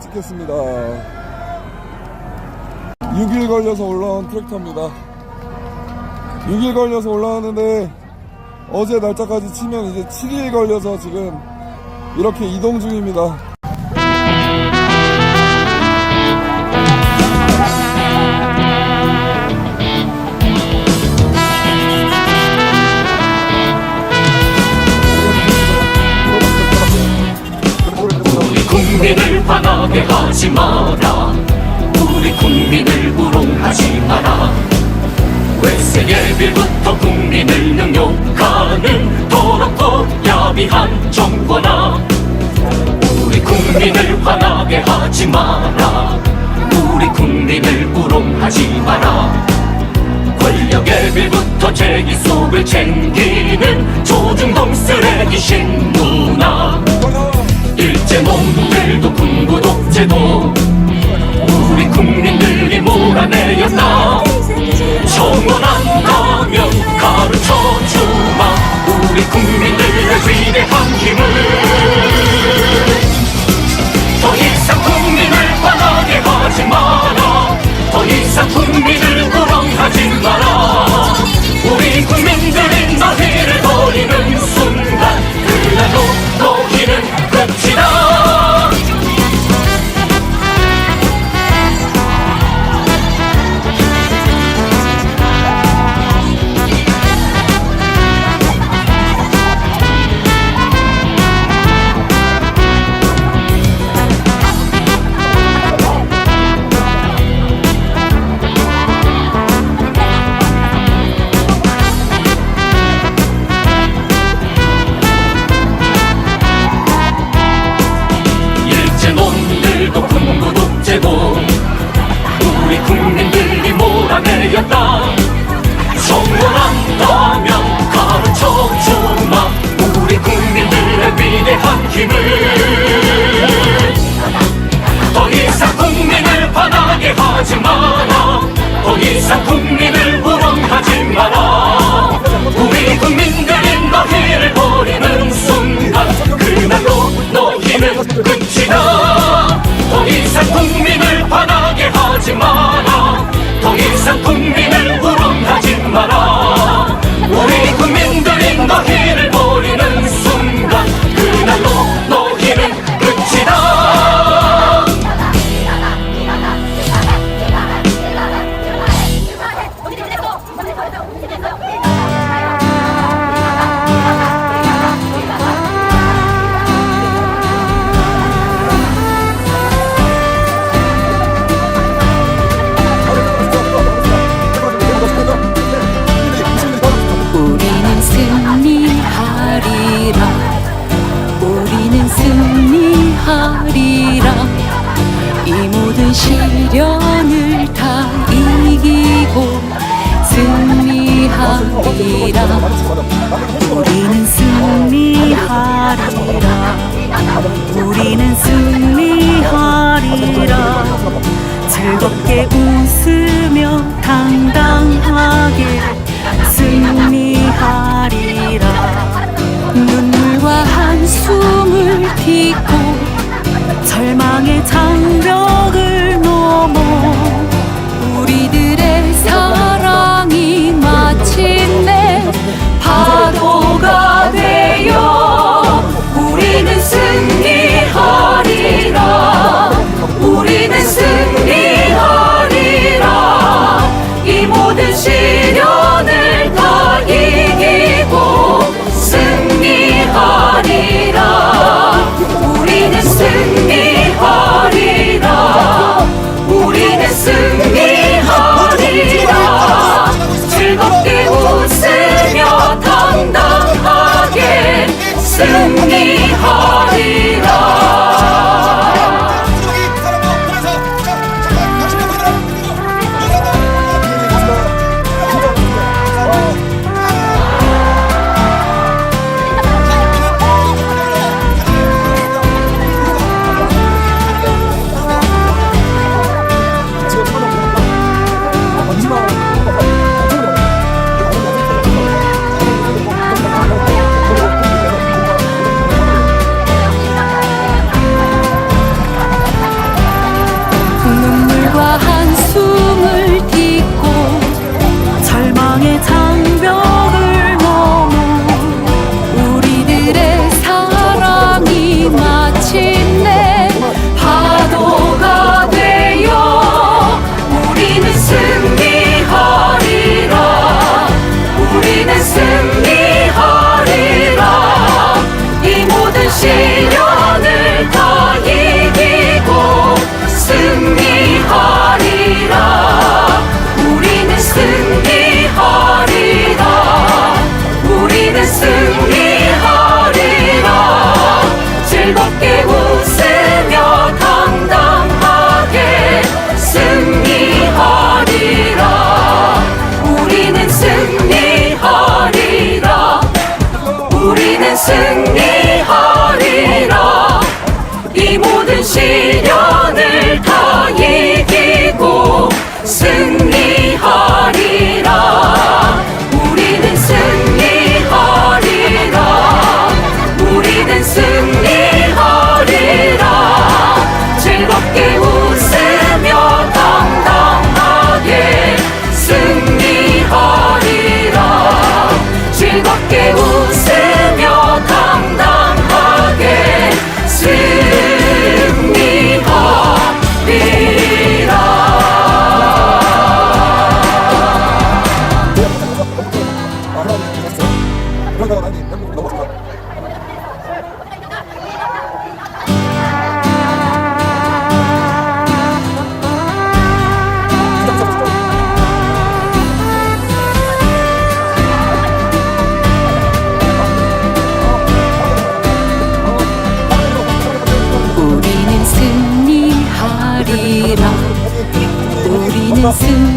찍겠습니다. 6일 걸려서 올라온 트랙터입니다. 6일 걸려서 올라왔는데 어제 날짜까지 치면 이제 7일 걸려서 지금 이렇게 이동 중입니다. 하지 마라. 우리 국민을 우롱하지 마라. 외세 예빌부터 국민을 능욕하는 더럽고 야비한 정권아. 우리 국민을 화나게 하지 마라. 우리 국민을 우롱하지 마라. 권력의 빌부터 제기 속을 챙기는 조중동 쓰레기 신문아. 군부 독재도 독재도 우리 국민들이 몰아내렸다. 정원한다면 가르쳐주마 우리 국민들의 위대한 힘을 더 이상 국민을 화나게 하지 마라. 더 이상 국민을 우롱하지 마라. 우리 국민들이 너희를 버리는 순간 그날로 너희는 끝이다 하리라 우리는 승리하리라. 우리는 승리 승리하리라. 즐겁게 웃으며 당당하게 승리. sensin 생각을 하니 행복이 너무 좋다. 우리는 승리하리라 우리는 승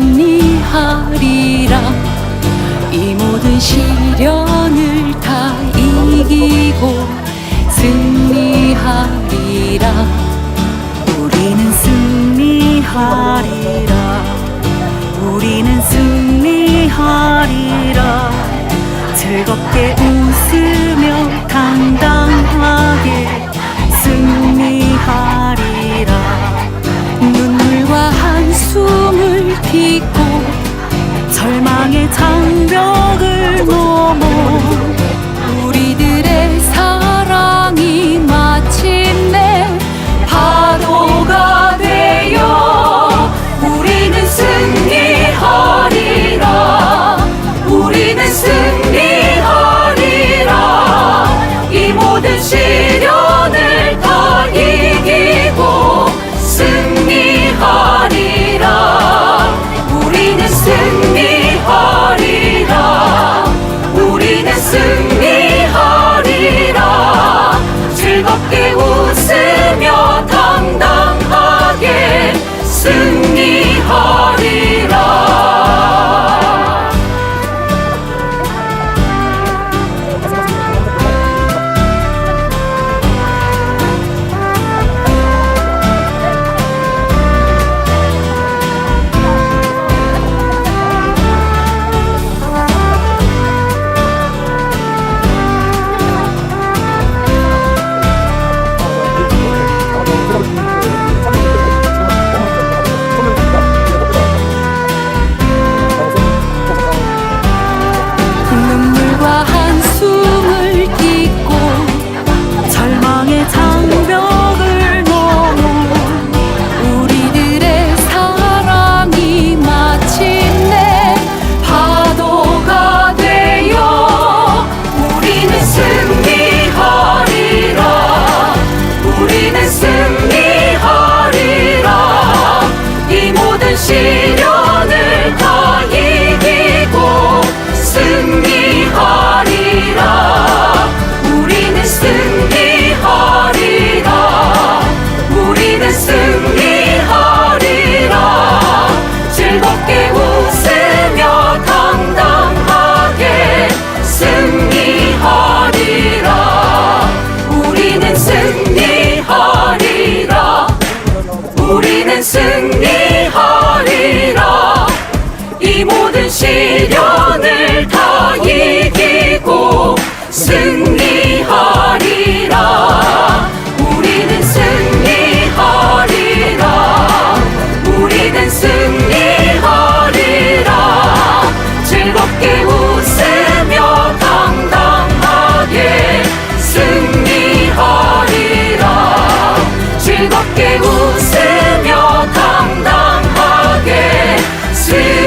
시련을 다 이기고 승리하리라 우리는 승리하리라 우리는 승리하리라 즐겁게 웃으며 당당하게 승리하리라 즐겁게 웃으며 당당하게 승리하리라